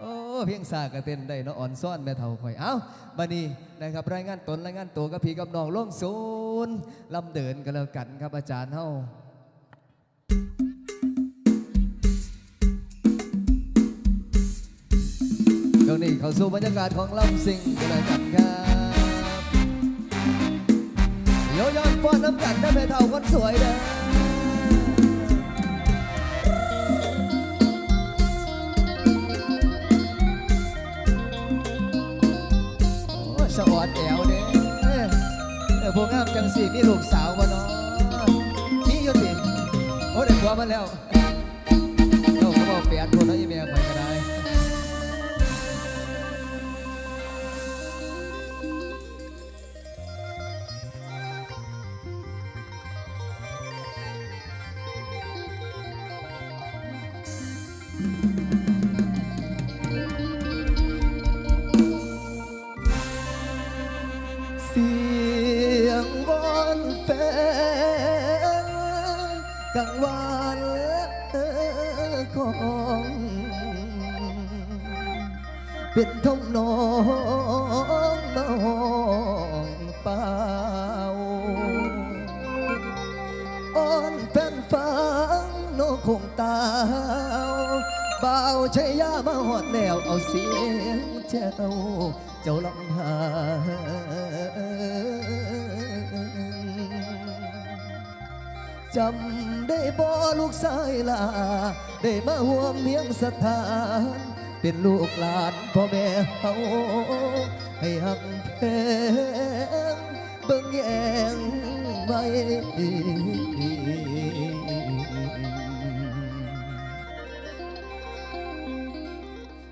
โอ้เพียงสากระเต้นได้เนาะอ่อนซ่อนแม่เฒ่าคอยเอ้าบัดนี้นะครับรายงานตนรายงานตัวกับพี่กับน้องล่งศูนย์ลำเดินกันแล้วกันครับอาจารย์เฮาตรงนี้เข้าสู่บรรยากาศของลำสิงกันแล้วกันครับโยยอนฟ้อนน้ำกันแม่เฒ่าคนสวยเด้อ มีลูกสาวบ่เนาะมีอยู่ติโอ้ได้ผัวมาแล้วโอ้เขาบอกเปลี่ยนคนแล้วอีเมียไปก็ได้ กังวานของเป็นทงนองมาห้องเป่าอ้อนแฟนฟังโนคงตาวเบาวชยามาหอดแนวเอาเสียงเจ้า เจ้าลำหา จำได้บ่ลูกชายลาได้มาห่วมเมียงสถานเป็นลูกหลานพ่อแม่เฮาให้หักแพงเบิ่งแยงไว้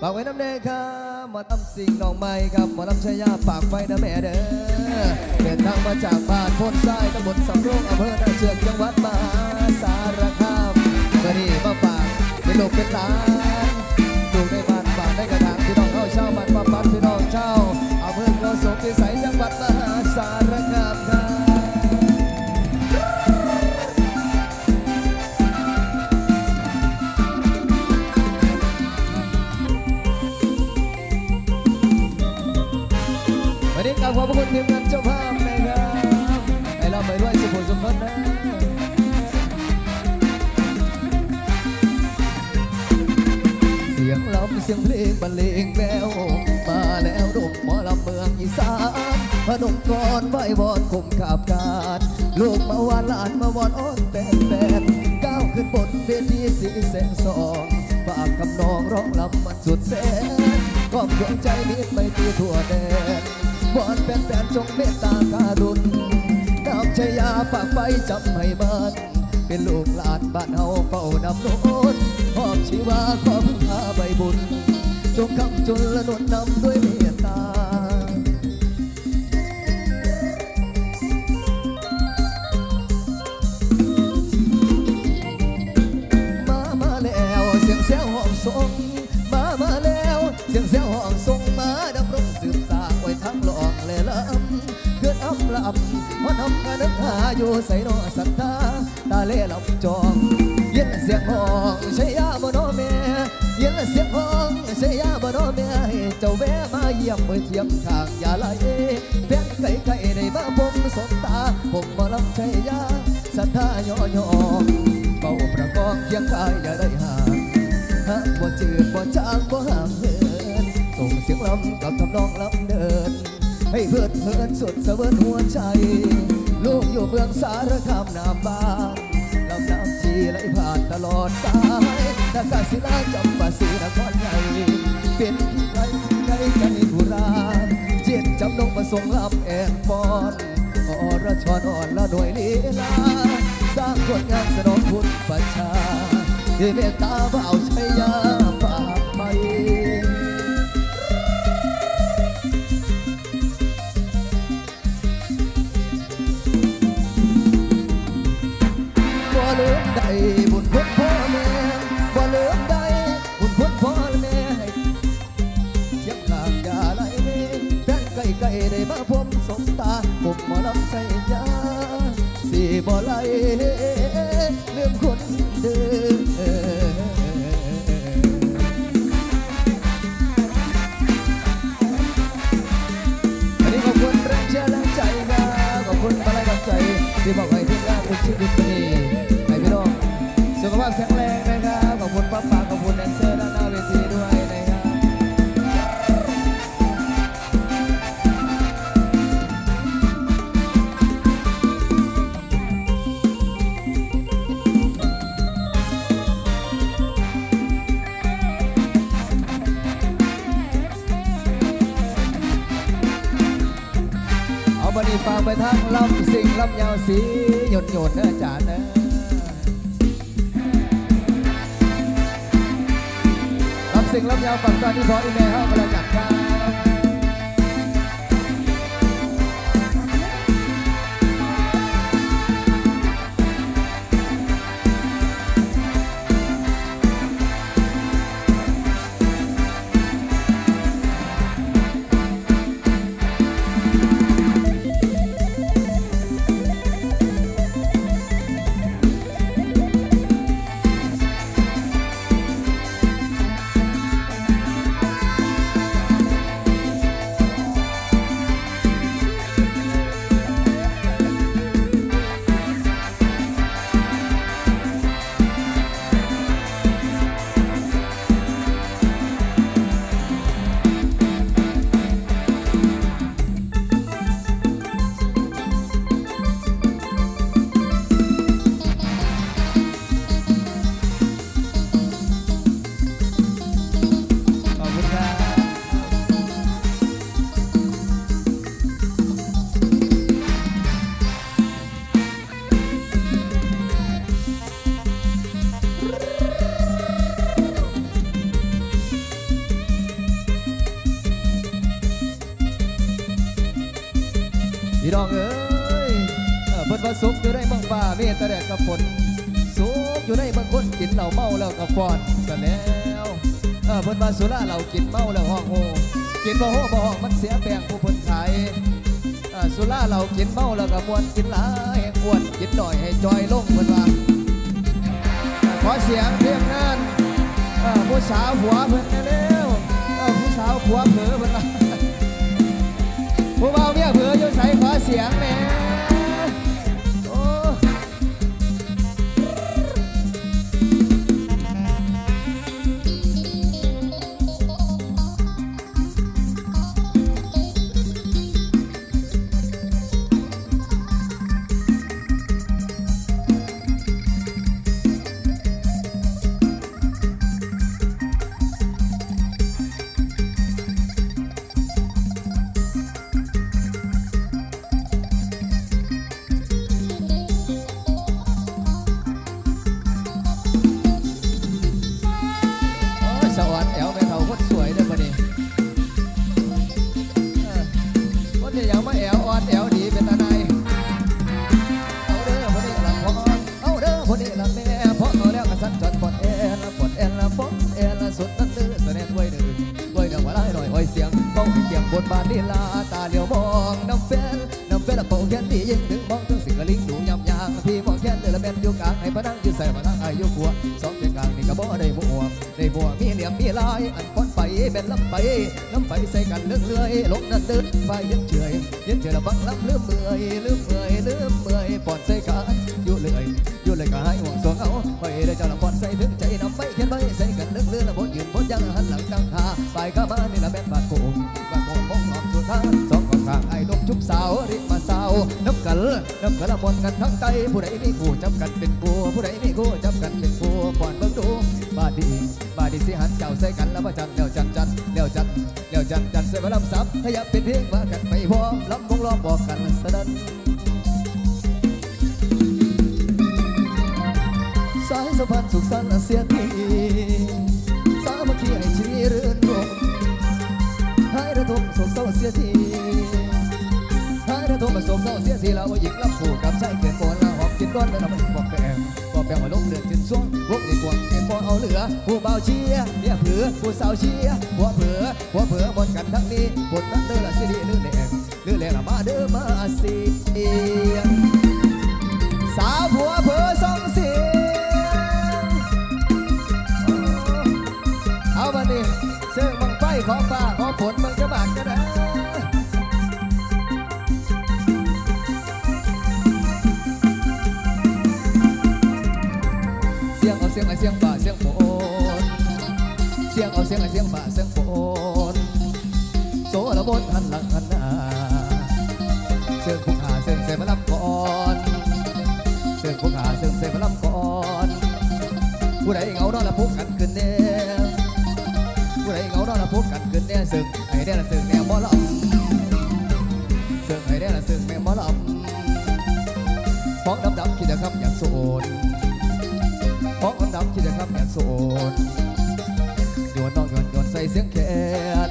ฝากไว้น้ำแดงครับ มอลำสิงห์น้องใหม่ครับหมอลำชายาปากไฟนะแม่เด้อเดินทางมาจากบ้านโพนทรายตำบลสำโรงอำเภอนาเชือกจังหวัดมหาสารคามวันนี้มาฝากเป็นลูกเป็นหลานดูในบ้านฝากได้กระถางพี่น้องเข้าเช่าบ้านป้าปัดพี่น้องเช่า พนมกรไหววอนคมขาบการลูกมาวานหลานมาวอนอ้อนแฟนแฟนก้าวขึ้นบนเวทีสีแสงสองฝากคำนองร้องลำมันสุดแสนก้อมดวงใจมิตรไม่ตีทั่วแดนวอนแฟนๆจงเมตตาการุณน้ำชยาฝากไปจำให้มันเป็นลูกหลานบ้านเฮาเฝ้านำโน้นหอบชีวาขอพึ่งพาใบบุญจงคำจุลละนนนำด้วยเมำมันทำกันนึกหาอยู่ใส่นอศรัทธาตาเล่ลำจองยินเสียงห้องใช่ยาบโนเมยินเสียงห้องใช่ยาบโนเมให้เจ้าแวะมาเยี่ยมเมื่อเทียมทางอย่าไล่แฟนไก่ไก่ได้มาพบสบตา ผมมาลำใช่ยาศรัทธาย่อยอเป่าประกองเคียงกายอย่าได้ห่างหากบ่จืดบ่จางบ่ห่างเหินส่งเสียงลำกับทำนองลำเดินให้เพื่อเพื่อนสุดเสวนหัวใจ ลูกอยู่เมืองสารคามนามบ้านลำน้ำชีไหลผ่านตลอดสายนากาศิลาจำปาสีนครใหญ่เป็นที่ไรในกันทุราเจ็ดจำนงประสงค์ลำแอนฟอนอรชรอ่อนละหน่วยลีลา สร้างผลงานสนองคุณประชาที่เมตตาบ่าวชัยยา ลืมใดบุญคุณพ่อแม่บ่ลืมใดบุญคุณพ่อแม่เสียหลากยาไหลเมแฟนใกล้ใกล้ได้มาพบสมตาผมมาลำใส่ยาสีบ่ไหลลืมคนเดิมที่บอกไว้ที่หน้าคุณชีวิตนี้ ความแข็งแรงนะครับ ขอบคุณป้าป๋าขอบคุณแดนเซอร์ด้านหน้าเวทีด้วยนะครับเอาบันดีฟังไปทั้งลำสิงลำยาวสีหยดหยดเนื้อจานเนอะ สิงลำยาวฝั่งตอนที่พออีเมลเข้ามาแล้วจัด น้องเอ้ยเพิ่นว่าสุขอยู่ในเมืองฟ้ามีแต่แดดกับฝนสุขอยู่ในเมืองคนกินเหล้าเมาแล้วก็ฟอนกันแล้วเพิ่นว่าสุราเรากินเมาแล้วห้องโฮกินบ่โฮบ่ห้องมันเสียแปลงผู้เพิ่นขายสุราเรากินเมาแล้วก็มวนกินหลายให้อ้วนกินหน่อยให้จอยลงเพิ่นว่าขอเสียงเพียงนั้นผู้สาวผัวเพิ่นเร็วผู้สาวผัวเผลอเพิ่นว่า ผู้เบาเมียเผืออยู่ใส่ขอเสียงแม่ ลำไปลำไปใส่กันเลื่อยเลื่อยลงนั่นเดินไปยันเฉยยันเฉยละบังลำลืมเมื่อยลืมเมื่อยลืมเมื่อยปอดใส่กันอยู่เลยอยู่เลยก็ให้ห่วงสวงเอาไปได้เจ้าละปอดใส่ถึงใจน้ำไม่เขียนไว้ใส่กันเลื่อยเลื่อยละบ่ยืนบ่ยังหันหลังตั้งขาไปข้ามานี่ละแม่นบาดโกงบาดโกงมองนอนสุดทางสองข้างไอ้ลมชุบสาวริมาสาวน้ำกันน้ำกันละมนกันทั้งใจผู้ใดมีคู่จับกันเป็นคู่ผู้ใดมีคู่จับกันเป็นคู่ก่อนเบิ่งดูาดีบาดีสิหันเจ้าใส่กันแล้วมาจันแล้วจันจันแล้วจันแล้วจันจันใส่มาลำซับขยับเป็นเพลงว่ากันไปพร้อมลำวงล้อมบอกกันสะดันสายสัมพันธ์สุขสันต์เสียทีสามัคคีให้ชีรื่นรมให้ระทมโศกเศร้าเสียทีให้ระทมมาโศกเศร้าเสียทีเราหญิงรับผู้กับชายเกินบนละหอบกินร้อนแล้วเราไม่บอกแปมบอกแปมมาลงเดือดจินช่วงวกนี้กวง บอเอาเหลือ ผู้เบาเชียเนี่ยเผือผู้สาวเชียหัวเผือหัวเผือบนกันทั้งนี้บนนั้นเด้อละสิริลื่นแดงลื่นแดงละมาเด้อมาสียงสาวผัวเผลอส่งเสียงเอาบันนี้เสื่องบังไฟขอฟ้าขอฝนมึงจะบากกันนะเสียงเอาเสียงไอเสียงฝ่าเสียงฝนเเสียงเอาเสียงไอเสียงฝ่าเสียงฝนโสระบนหันหลังหันหน้าเสียงผู้หาเสียงเสียงมาลำก่อนเสียงผู้หาเสียงเสียงมาลำก่อนผู้ใดเงาดอนละพุกกันขึ้นแน่ผู้ใดเงาดอนละพุกกันขึ้นแน่เสียงไอ้แด้ละเสียงแน่บ่ลังเสียงไอ้แด้ละเสียงแม่บ่ลัำฟ้องดำดำคิดนะครับอย่างโสดฟ้องดำดำคิดนะครับอย่างโสด ใส่เสียงแคน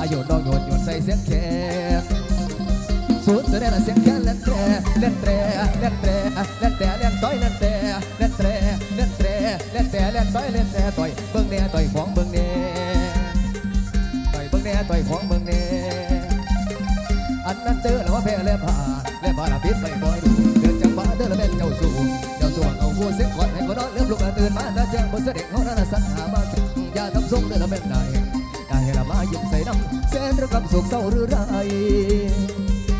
อายุน้องโยนโยนใส่เสียงแคนสูดแสดงเสียงแคนเล่นแตรเล่นแตรเล่นแตรเล่นแตรเล่นต้อยเล่นแตรเล่นแตรเล่นแตรเล่นแตรเล่นต้อยเล่นแตรต่อยเบิ่งแน่ต่อยของเบิ่งแน่ต่อยเบิ่งแน่ต่อยของเบิ่งแน่อันนั้นเจอแล้วว่าแพ้แล้วผ่าแล้วผ่าละพิษไม่บ่อยดูเดินจังหวะเดินแล้วแม่นเจ้าสู่เจ้าสู่เอาหัวเสียก่อนให้ก็นอนเริ่มลุกแล้วตื่นมาแล้วแจ้งบนเสด็จเขานั้นสัญหามา กเศร้าหรือไร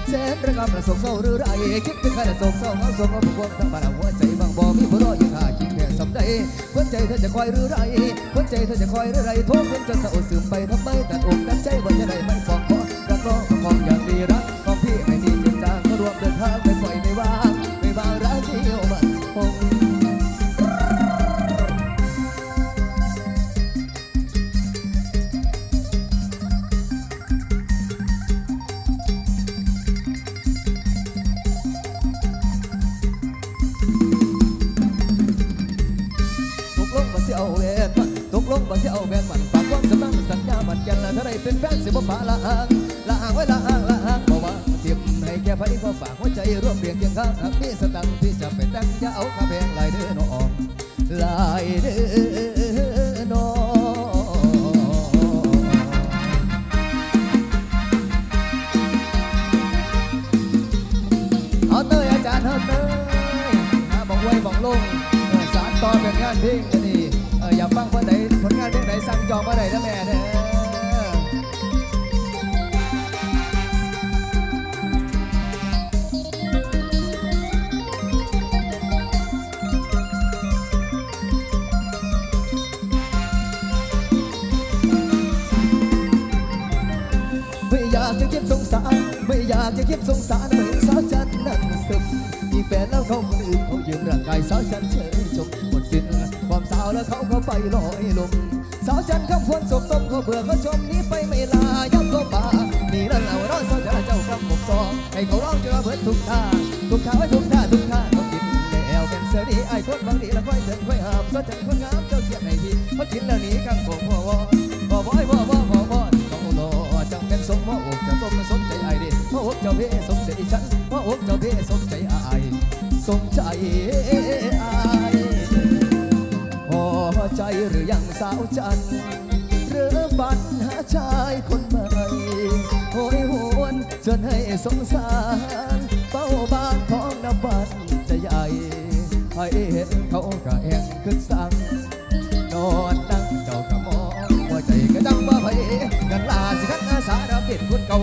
แสนระกำประสบเศร้าหรือไรคิดถึงใครโศกเศร้าเงาโศกเอาพวกทั้งบ้านหัวใจบางบ่มีผู้รออยู่ท่าคิดแค่สำใดหัวใจเธอจะคอยหรือไรหัวใจเธอจะคอยหรือไรโทษเพิ่นจะเศร้าซึมไปทำไมตัดอกตัดใจวันจะได้ไม่ฟองขอรักร้องก็ของอย่างดีรักของพี่ไม่ดีจริงจังก็รวมเดินทางไม่ปล่อยไม่ว่า ให้แค่ไฟก็ฝากหัวใจร่วมเรียงเคียงข้างหากมีสตังค์ที่จะเป็นดังอย่าเอาข้าแพงลายเด้อน้องลายเด้อน้องเอาเตยอาจารย์เอาเตยนะบอกไว้บอกลงสารต่อเป็นงานเพลงนี่อออยากฟังคนไหนผลงานเพลงไหนสั่งจองมาได้นะแม่เด้อ จะคิดสงสาร ไม่อยากจะคิดสงสารเหมือนสาวจันทร์นั้นซึมมีแฟนแล้วเขาคนอื่นเขายืมร่างกายสาวจันทร์เฉยชมหมดสิ้นความสาวแล้วเขาก็ไปลอยลมสาวจันทร์คำควรสบตมเขาเบื่อเขาชมนี้ไปไม่ลาย้ำก็ป่านี่นั่นเราร้อนสาวจันทร์เจ้ากำหมกซองให้เขาร้องเจอเบิดทุกท่าทุกท่าไว้ทุกท่าทุกท่าเขากินแล้วเป็นเสือดีไอ้คนบางดีแล้วค่อยเดินค่อยหามสาวจันทร์คนงามเจ้าเกียรติให้ทีเขากินแล้วนี้กังผล่ เพสมใจฉันพ่ออกเจ้าเพสมใจไอ้สมใจไอ้พอใจหรือยังสาวจันทร์หรือปัญหาชายคนใหม่โหยหวนจนให้สงสารเป้าบานของน้ำบันจะใหญ่ให้เห็นเขากระแองขึ้นสั่งนอนนั่งเจ้ากระมองหัวใจก็จังว่าไปกันลาสิขันอาสารับเป็นคนเก่า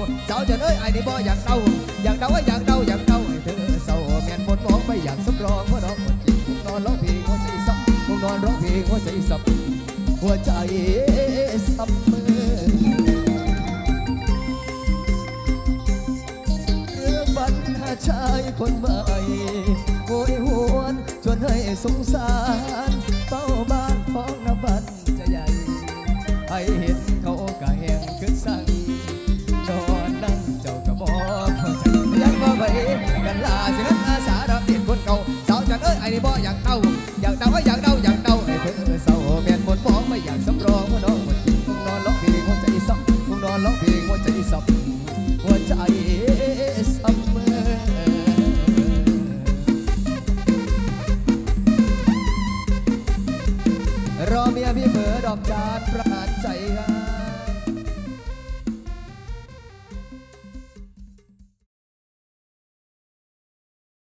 จะเอ้ยไอ้นี่บ่อยากเดาอยากเดาอยากเดาอยากเดาให้เธอเศร้าแม่นบนมองไม่อยากสำรองว่าน้องคนจริงคงนอนร้องเพลงหัวใจซ้ำคงนอนร้องเพลงหัวใจซ้ำหัวใจซ้ำมือเรื่องปัญหาชายคนใหม่โอยหวนจนให้สงสารเป้าบ้า อ้ยไอ้นี่บ่อยากเดาอยากเดาว่าอยากเอยากเดา